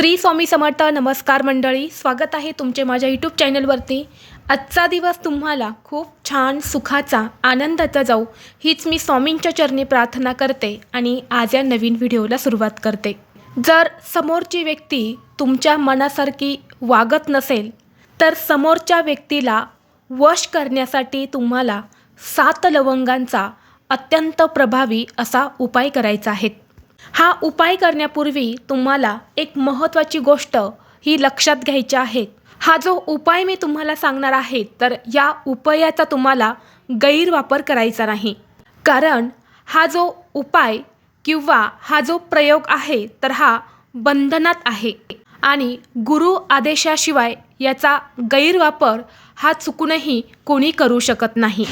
श्री स्वामी समर्थ नमस्कार मंडळी. स्वागत आहे तुमचे माझ्या यूट्यूब चॅनलवरती आजचा दिवस तुम्हाला खूप छान सुखाचा आनंदाचा जाऊ हीच मी स्वामींच्या चरणी प्रार्थना करते आणि आज या नवीन व्हिडिओला सुरुवात करते. जर समोरची व्यक्ती तुमच्या मनासारखी वागत नसेल तर समोरच्या व्यक्तीला वश करण्यासाठी तुम्हाला सात लवंगांचा अत्यंत प्रभावी असा उपाय करायचा आहे. हा उपाय करण्यापूर्वी तुम्हाला एक महत्त्वाची गोष्ट ही लक्षात घ्यायची आहे. हा जो उपाय मी तुम्हाला सांगणार आहे तर या उपायाचा तुम्हाला गैरवापर करायचा नाही. कारण हा जो उपाय किंवा हा जो प्रयोग आहे तर हा बंधनात आहे. आणि गुरु आदेशाशिवाय याचा गैरवापर हा चुकूनही कोणी करू शकत नाही.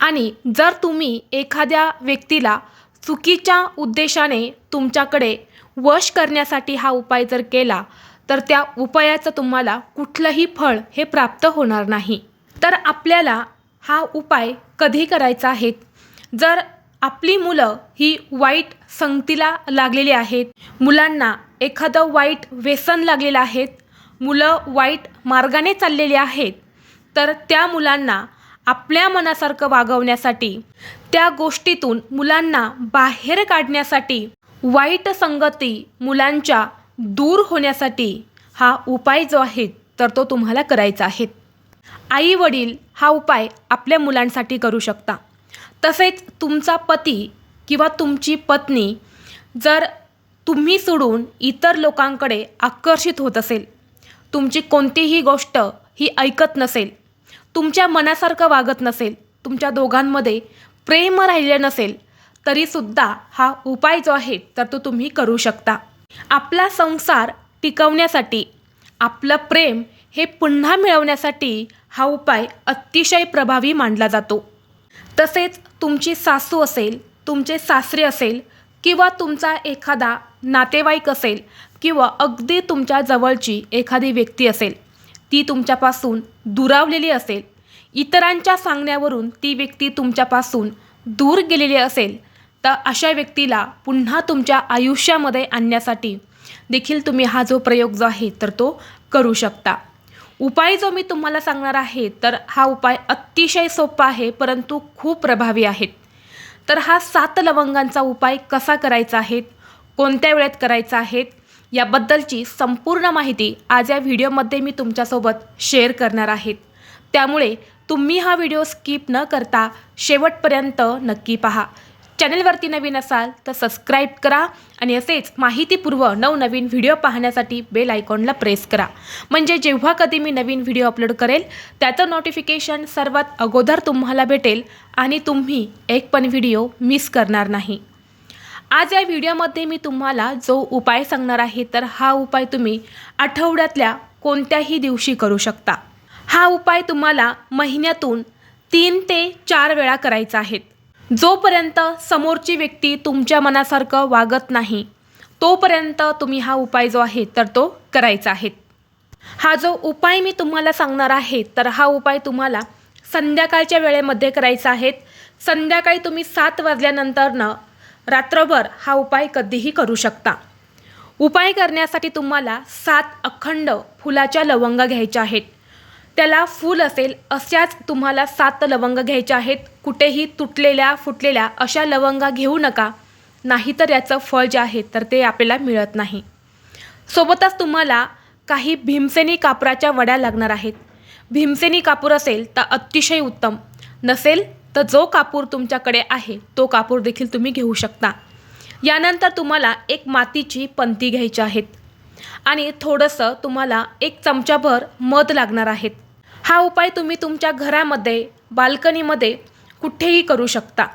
आणि जर तुम्ही एखाद्या व्यक्तीला चुकीच्या उद्देशाने तुमच्याकडे वश करण्यासाठी हा उपाय जर केला तर त्या उपायाचं तुम्हाला कुठलंही फळ हे प्राप्त होणार नाही. तर आपल्याला हा उपाय कधी करायचा आहे? जर आपली मुलं ही वाईट संगतीला लागलेली आहेत मुलांना एखादं वाईट व्यसन लागलेलं आहेत मुलं वाईट मार्गाने चाललेली आहेत तर त्या मुलांना आपल्या मनासारखं वागवण्यासाठी त्या गोष्टीतून मुलांना बाहेर काढण्यासाठी वाईट संगती मुलांच्या दूर होण्यासाठी हा उपाय जो आहे तर तो तुम्हाला करायचा आहे. आई वडील हा उपाय आपल्या मुलांसाठी करू शकता. तसेच तुमचा पती किंवा तुमची पत्नी जर तुम्ही सोडून इतर लोकांकडे आकर्षित होत असेल तुमची कोणतीही गोष्ट ही ऐकत नसेल तुमच्या मनासारखं वागत नसेल तुमच्या दोघांमध्ये प्रेम राहिलं नसेल तरीसुद्धा हा उपाय जो आहे तर तो तुम्ही करू शकता. आपला संसार टिकवण्यासाठी आपलं प्रेम हे पुन्हा मिळवण्यासाठी हा उपाय अतिशय प्रभावी मानला जातो. तसेच तुमची सासू असेल तुमचे सासरे असेल किंवा तुमचा एखादा नातेवाईक असेल किंवा अगदी तुमच्या जवळची एखादी व्यक्ती असेल ती तुमच्यापासून दुरावलेली असेल इतरांच्या सांगण्यावरून ती व्यक्ती तुमच्यापासून दूर गेलेली असेल तर अशा व्यक्तीला पुन्हा तुमच्या आयुष्यामध्ये आणण्यासाठी देखील तुम्ही हा जो प्रयोग जो आहे तर तो करू शकता. उपाय जो मी तुम्हाला सांगणार आहे तर हा उपाय अतिशय सोपा आहे परंतु खूप प्रभावी आहेत. तर हा सात लवंगांचा उपाय कसा करायचा आहे कोणत्या वेळेत करायचा आहे याबद्दलची संपूर्ण माहिती आज या व्हिडिओमध्ये मी तुमच्यासोबत शेअर करणार आहेत त्यामुळे तुम्ही हा व्हिडिओ स्किप न करता शेवटपर्यंत नक्की पहा. चॅनलवरती नवीन असाल तर सबस्क्राईब करा आणि असेच माहितीपूर्व नवनवीन व्हिडिओ पाहण्यासाठी बेल आयकॉनला प्रेस करा. म्हणजे जेव्हा कधी मी नवीन व्हिडिओ अपलोड करेल त्याचं नोटिफिकेशन सर्वात अगोदर तुम्हाला भेटेल आणि तुम्ही एक पण व्हिडिओ मिस करणार नाही. आज या व्हिडिओमध्ये मी तुम्हाला जो उपाय सांगणार आहे तर हा उपाय तुम्ही आठवड्यातल्या कोणत्याही दिवशी करू शकता. हा उपाय तुम्हाला महिन्यातून तीन ते चार वेळा करायचा आहे. जोपर्यंत समोरची व्यक्ती तुमच्या मनासारखं वागत नाही तोपर्यंत तुम्ही हा उपाय जो आहे तर तो करायचा आहे. हा जो उपाय मी तुम्हाला सांगणार आहे तर हा उपाय तुम्हाला संध्याकाळच्या वेळेमध्ये करायचा आहे. संध्याकाळी तुम्ही सात वाजल्यानंतरनं रात्रभर हा उपाय कधीही करू शकता. उपाय करण्यासाठी तुम्हाला सात अखंड फुलाच्या लवंगा घ्यायच्या आहेत. त्याला फूल असेल अशाच तुम्हाला सात लवंग घ्यायच्या आहेत. कुठेही तुटलेल्या फुटलेल्या अशा लवंगा घेऊ नका. नाहीतर याचं फळ जे आहे तर ते आपल्याला मिळत नाही. सोबतच तुम्हाला काही भीमसेनी कापराच्या वड्या लागणार आहेत. भीमसेनी कापूर असेल तर अतिशय उत्तम. नसेल तर जो कापूर तुमच्याकडे आहे तो कापूर देखील तुम्ही घेऊ शकता. यानंतर तुम्हाला एक मातीची पंती घ्यायची आहेत. आणि थोडंसं तुम्हाला एक चमचाभर मध लागणार आहेत. हा उपाय तुम्ही तुमच्या घरामध्ये बाल्कनीमध्ये कुठेही करू शकता.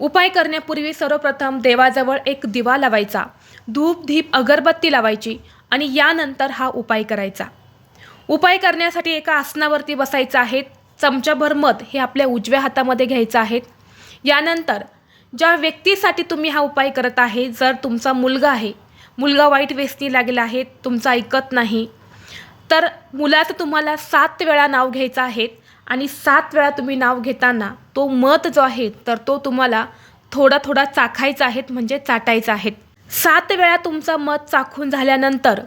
उपाय करण्यापूर्वी सर्वप्रथम देवाजवळ एक दिवा लावायचा धूप धीप अगरबत्ती लावायची आणि यानंतर हा उपाय करायचा. उपाय करण्यासाठी एका आसनावरती बसायचं आहे चमचाभर मध हे आपल्या उजव्या हातामध्ये घ्यायचं आहे. यानंतर ज्या व्यक्तीसाठी तुम्ही हा उपाय करत आहे जर तुमचा मुलगा आहे मुलगा वाईट व्यसनी लागला आहे तुमचं ऐकत नाही. तर मुलाचं तुम्हाला सात वेळा नाव घ्यायचं आहे आणि सात वेळा तुम्ही नाव घेताना तो मत जो आहे तर तो तुम्हाला थोडा थोडा चाखायचा आहे म्हणजे चाटायचा आहे. सात वेळा तुमचं मत चाखून झाल्यानंतर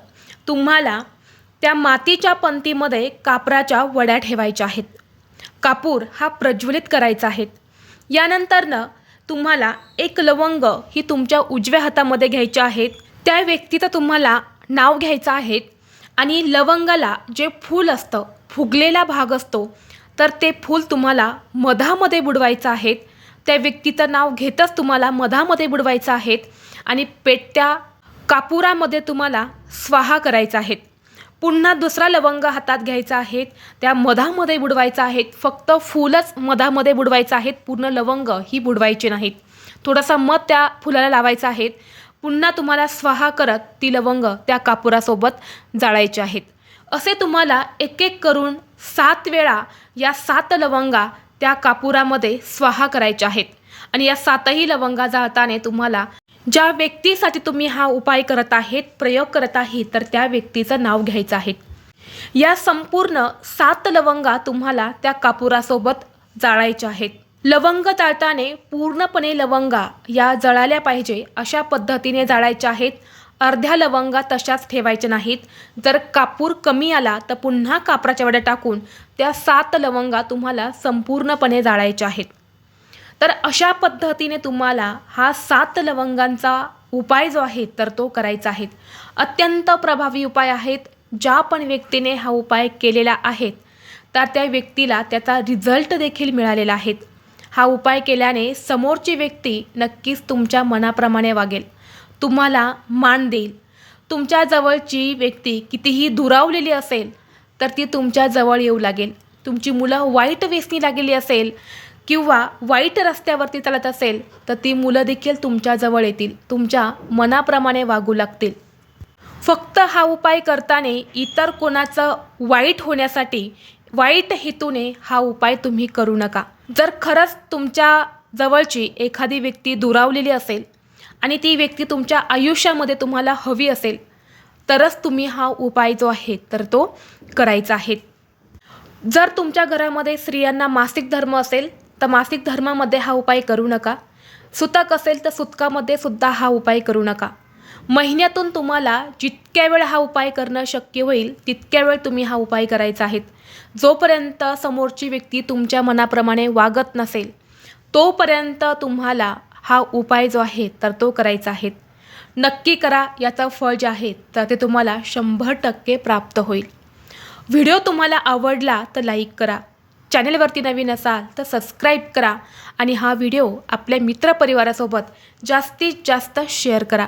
तुम्हाला त्या मातीच्या पंतीमध्ये कापराच्या वड्या ठेवायच्या आहेत. कापूर हा प्रज्वलित करायचा आहे. यानंतरनं तुम्हाला एक लवंग ही तुमच्या उजव्या हातामध्ये घ्यायची आहेत त्या व्यक्तीचं तुम्हाला नाव घ्यायचं आहे आणि लवंगाला जे फूल असतं फुगलेला भाग असतो तर ते फूल तुम्हाला मधामध्ये बुडवायचं आहेत. त्या व्यक्तीचं नाव घेतच तुम्हाला मधामध्ये बुडवायचं आहेत आणि पेटत्या कापुरामध्ये तुम्हाला स्वाहा करायचा आहेत. पुन्हा दुसरा लवंग हातात घ्यायचा आहेत त्या मधामध्ये बुडवायचा आहेत. फक्त फुलच मधामध्ये बुडवायचं आहेत पूर्ण लवंग ही बुडवायचे नाहीत. थोडासा मध त्या फुलाला लावायचा आहेत. पुन्हा तुम्हाला स्वाहा करत ती लवंग त्या कापुरासोबत जाळायची आहेत. असे तुम्हाला एक एक करून सात वेळा या सात लवंगा त्या कापुरामध्ये स्वाहा करायच्या आहेत. आणि या सातही लवंगा जाळताने तुम्हाला ज्या व्यक्तीसाठी तुम्ही हा उपाय करत आहेत प्रयोग करत आहे तर त्या व्यक्तीचं नाव घ्यायचं आहे. या संपूर्ण सात लवंगा तुम्हाला त्या कापुरासोबत जाळायच्या आहेत. लवंग जाळताने पूर्णपणे लवंगा या जळाल्या पाहिजे अशा पद्धतीने जाळायच्या आहेत. अर्ध्या लवंगा तशाच ठेवायच्या नाहीत. जर कापूर कमी आला तर पुन्हा कापराच्या वड्या टाकून त्या सात लवंगा तुम्हाला संपूर्णपणे जाळायच्या आहेत. तर अशा पद्धतीने तुम्हाला हा सात लवंगांचा उपाय जो आहे तर तो करायचा आहे. अत्यंत प्रभावी उपाय आहेत. ज्या पण व्यक्तीने हा उपाय केलेला आहे तर त्या व्यक्तीला त्याचा रिझल्ट देखील मिळालेला आहे. हा उपाय केल्याने समोरची व्यक्ती नक्कीच तुमच्या मनाप्रमाणे वागेल. तुम्हाला मान देईल. तुमच्या जवळची व्यक्ती कितीही दुरावलेली असेल तर ती तुमच्याजवळ येऊ लागेल. तुमची मुलं वाईट व्यसनी लागलेली असेल किंवा वाईट रस्त्यावरती चालत असेल तर ती मुलं देखील तुमच्याजवळ येतील. तुमच्या मनाप्रमाणे वागू लागतील. फक्त हा उपाय करताना इतर कोणाचं वाईट होण्यासाठी वाईट हेतूने हा उपाय तुम्ही करू नका. जर खरंच तुमच्या जवळची एखादी व्यक्ती दुरावलेली असेल आणि ती व्यक्ती तुमच्या आयुष्यामध्ये तुम्हाला हवी असेल तरच तुम्ही हा उपाय जो आहे तर तो करायचा आहे. जर तुमच्या घरामध्ये स्त्रियांना मासिक धर्म असेल तर मासिक धर्मामध्ये हा उपाय करू नका. सुतक असेल तर सुतकामध्ये सुद्धा हा उपाय करू नका. महिन्यातून तुम्हाला जितक्या वेळ हा उपाय करणं शक्य होईल तितक्या वेळ तुम्ही हा उपाय करायचा आहे. जोपर्यंत समोरची व्यक्ती तुमच्या मनाप्रमाणे वागत नसेल तोपर्यंत तुम्हाला हा उपाय जो आहे तर तो करायचा आहे. नक्की करा याचं फळ जे आहे तर ते तुम्हाला शंभर टक्के प्राप्त होईल. व्हिडिओ तुम्हाला आवडला तर लाईक करा. चॅनेलवरती नवीन असाल तर सबस्क्राईब करा. आणि हा व्हिडिओ आपल्या मित्रपरिवारासोबत जास्तीत जास्त शेअर करा.